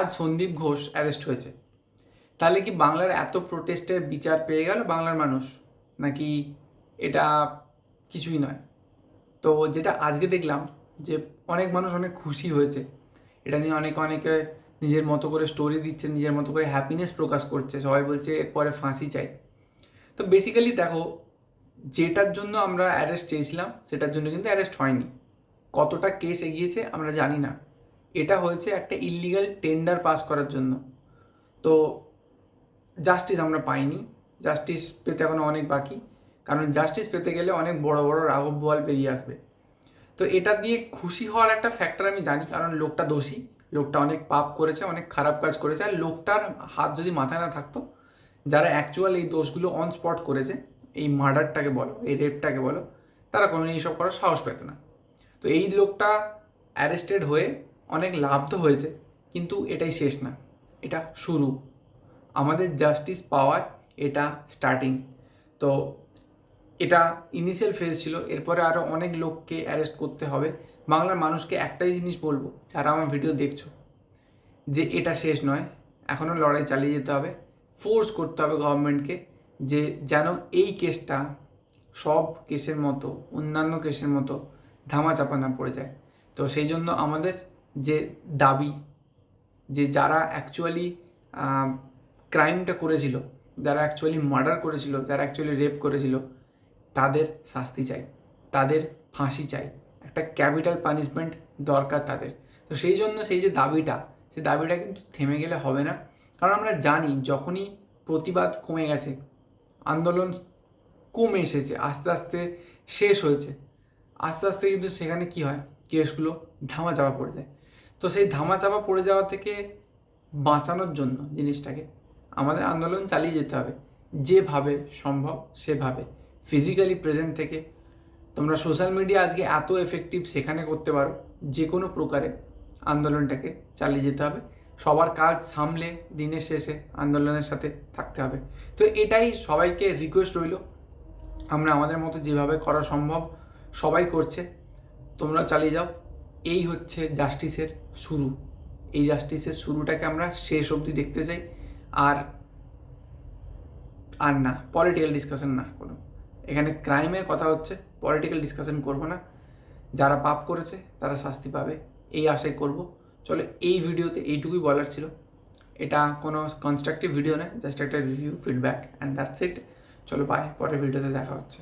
আজ সন্দীপ ঘোষ অ্যারেস্ট হয়েছে। তাহলে কি বাংলার এত প্রোটেস্টের বিচার পেয়ে গেল বাংলার মানুষ? নাকি এটা কিছুই নয়? তো যেটা আজকে দেখলাম যে অনেক মানুষ অনেক খুশি হয়েছে। এটা নিয়ে অনেকে অনেকে নিজের মতো করে স্টোরি দিচ্ছে, নিজের মতো করে হ্যাপিনেস প্রকাশ করছে। সবাই বলছে এরপরে ফাঁসি চাই। তো বেসিক্যালি দেখো, যেটার জন্য আমরা অ্যারেস্ট চেয়েছিলাম, সেটার জন্য কিন্তু অ্যারেস্ট হয়নি। কতটা কেস এগিয়েছে আমরা জানি না। এটা হয়েছে একটা ইলিগাল টেন্ডার পাস করার জন্য। তো জাস্টিস আমরা পাইনি। জাস্টিস পেতে এখনও অনেক বাকি। কারণ জাস্টিস পেতে গেলে অনেক বড় বড় রাঘব বল বেরিয়ে আসবে। তো এটা দিয়ে খুশি হওয়ার একটা ফ্যাক্টর আমি জানি, কারণ লোকটা দোষী। লোকটা অনেক পাপ করেছে, অনেক খারাপ কাজ করেছে। আর লোকটার হাত যদি মাথায় না থাকতো, যারা অ্যাকচুয়াল এই দোষগুলো অন স্পট করেছে, এই মার্ডারটাকে বলো, এই রেপটাকে বলো, তারা কোনো এইসব করার সাহস পেত না। তো এই লোকটা অ্যারেস্টেড হয়ে অনেক লাভ তো হয়েছে, কিন্তু এটাই শেষ না। এটা শুরু। আমাদের জাস্টিস পাওয়ার এটা স্টার্টিং তো এটা ইনিশিয়াল ফেজ ছিল, এরপরে আরও অনেক লোককে অ্যারেস্ট করতে হবে। বাংলার মানুষকে একটাই জিনিস বলব, যারা আমার ভিডিও দেখছ, যে এটা শেষ নয়। এখনও লড়াই চালিয়ে যেতে হবে। ফোর্স করতে হবে গভর্নমেন্টকে যে যেন এই কেসটা সব কেসের মতো, অন্যান্য কেসের মতো ধামাচাপা না পড়ে যায়। তো সেই জন্য আমাদের যে দাবি, যে যারা অ্যাকচুয়ালি ক্রাইমটা করেছিল, যারা অ্যাকচুয়ালি মার্ডার করেছিল, যারা অ্যাকচুয়ালি রেপ করেছিল, তাদের শাস্তি চাই, তাদের ফাঁসি চাই। একটা ক্যাপিটাল পানিশমেন্ট দরকার তাদের। তো সেই জন্য সেই যে দাবিটা, সেই দাবিটা কিন্তু থেমে গেলে হবে না। কারণ আমরা জানি যখনই প্রতিবাদ কমে গেছে, আন্দোলন কমে এসেছে, আস্তে আস্তে শেষ হয়েছে, আস্তে আস্তে কিন্তু সেখানে কি হয়, কেসগুলো ধামা চাপা পড়ে যায়। তো সেই ধামা চাপা পড়ে যাওয়া থেকে বাঁচানোর জন্য জিনিসটাকে আমাদের আন্দোলন চালিয়ে যেতে হবে। যেভাবে সম্ভব সেভাবে। ফিজিক্যালি প্রেজেন্ট থেকে। তোমরা সোশ্যাল মিডিয়া আজকে এত এফেক্টিভ সেখানে করতে পারো যে কোনো প্রকারে আন্দোলনটাকে চালিয়ে যেতে হবে। সবার কাজ সামলে দিনের শেষে আন্দোলনের সাথে থাকতে হবে। তো এটাই সবাইকে রিকোয়েস্ট রইল। আমরা আমাদের মতো যেভাবে করা সম্ভব সবাই করছে। তোমরা চালিয়ে যাও। এই হচ্ছে জাস্টিসের শুরু। এই জাস্টিসের শুরুটাকে আমরা শেষ অবধি দেখতে চাই। আর আর না পলিটিক্যাল ডিসকাশন না কোনো এখানে ক্রাইমের কথা হচ্ছে পলিটিক্যাল ডিসকাশন করব না। যারা পাপ করেছে, তারা শাস্তি পাবে। এই আশাই করব। চলো, এই ভিডিওতে এইটুকুই বলার ছিল। এটা কোনো কনস্ট্রাকটিভ ভিডিও নয় জাস্ট একটা review feedback and that's it চলো বাই পরের ভিডিওতে দেখা হচ্ছে।